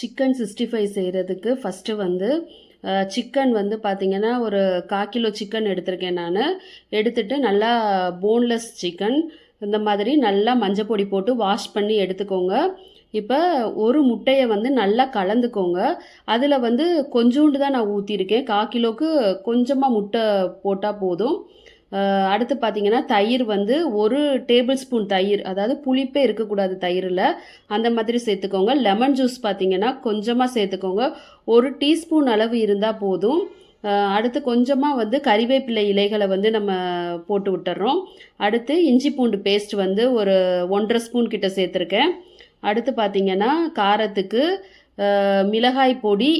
Chicken sixty five செய்கிறதுக்கு first வந்து chicken வந்து பார்த்திங்கன்னா ஒரு கால் கிலோ சிக்கன் எடுத்திருக்கேன் நான். எடுத்துட்டு நல்லா போன்லெஸ் சிக்கன் இந்த மாதிரி நல்லா மஞ்சள் பொடி போட்டு வாஷ் பண்ணி எடுத்துக்கோங்க. இப்போ ஒரு முட்டையை வந்து நல்லா கலந்துக்கோங்க. அதில் வந்து கொஞ்சோண்டு தான் நான் ஊற்றிருக்கேன் கால் கிலோவுக்கு கொஞ்சமாக முட்டை போட்டால் போதும். அடுத்து பார்த்தீங்கன்னா தயிர் வந்து ஒரு டேபிள் ஸ்பூன் தயிர் அதாவது புளிப்பே இருக்கக்கூடாது தயிரில். அந்த மாதிரி சேர்த்துக்கோங்க. லெமன் ஜூஸ் பார்த்தீங்கன்னா கொஞ்சமாக சேர்த்துக்கோங்க. ஒரு டீஸ்பூன் அளவு இருந்தால் போதும். அடுத்து கொஞ்சமாக வந்து கறிவேப்பிலை இலைகளை வந்து நம்ம போட்டு விட்டுறோம். அடுத்து இஞ்சி பூண்டு பேஸ்ட் வந்து ஒரு ஒன்றரை ஸ்பூன் கிட்ட சேர்த்துருக்கேன். அடுத்து பார்த்தீங்கன்னா காரத்துக்கு மிளகாய் பொடி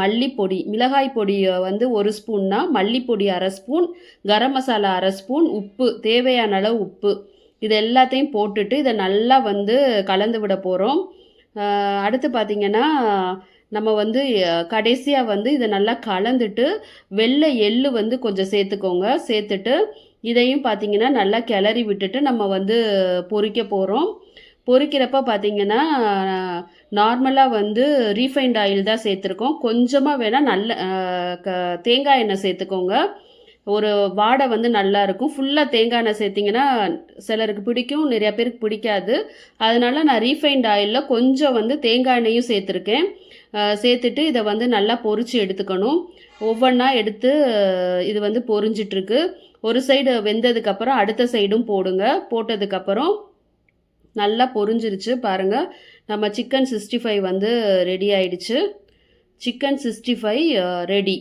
மல்லிப்பொடி மிளகாய் பொடியை வந்து ஒரு ஸ்பூன்னா மல்லிப்பொடி அரை ஸ்பூன் கரம் மசாலா அரை ஸ்பூன் உப்பு தேவையான அளவு உப்பு. இது எல்லாத்தையும் போட்டுட்டு இதை நல்லா வந்து கலந்து விட போகிறோம் அடுத்து பார்த்திங்கன்னா நம்ம வந்து கடைசியாக வந்து இதை நல்லா கலந்துட்டு வெள்ளை எள்ளு வந்து கொஞ்சம் சேர்த்துக்கோங்க. சேர்த்துட்டு இதையும் பார்த்தீங்கன்னா நல்லா கிளறி விட்டுட்டு நம்ம வந்து பொறிக்க போகிறோம் பொறிக்கிறப்ப பார்த்திங்கன்னா நார்மலாக வந்து ரீஃபைண்ட் ஆயில் தான் சேர்த்துருக்கோம். கொஞ்சமாக வேணால் நல்ல க- தேங்காய் எண்ணெய் சேர்த்துக்கோங்க. ஒரு வாடை வந்து நல்லா இருக்கும். ஃபுல்லாக தேங்காய் எண்ணெய் சேர்த்திங்கன்னா சிலருக்கு பிடிக்கும் நிறையா பேருக்கு பிடிக்காது. அதனால நான் ரீஃபைண்ட் ஆயிலில் கொஞ்சம் வந்து தேங்காய் எண்ணெயும் சேர்த்துருக்கேன். சேர்த்துட்டு இதை வந்து நல்லா பொறிச்சு எடுத்துக்கணும். ஒவ்வொன்றா எடுத்து இது வந்து பொறிஞ்சிட்ருக்கு ஒரு சைடு வெந்ததுக்கப்புறம் அடுத்த சைடும் போடுங்க. போட்டதுக்கப்புறம் நல்லா பொரிஞ்சிருச்சு பாருங்கள் நம்ம சிக்கன் சிக்ஸ்டி ஃபைவ் வந்து ரெடி ஆயிடுச்சு. Chicken sixty five ready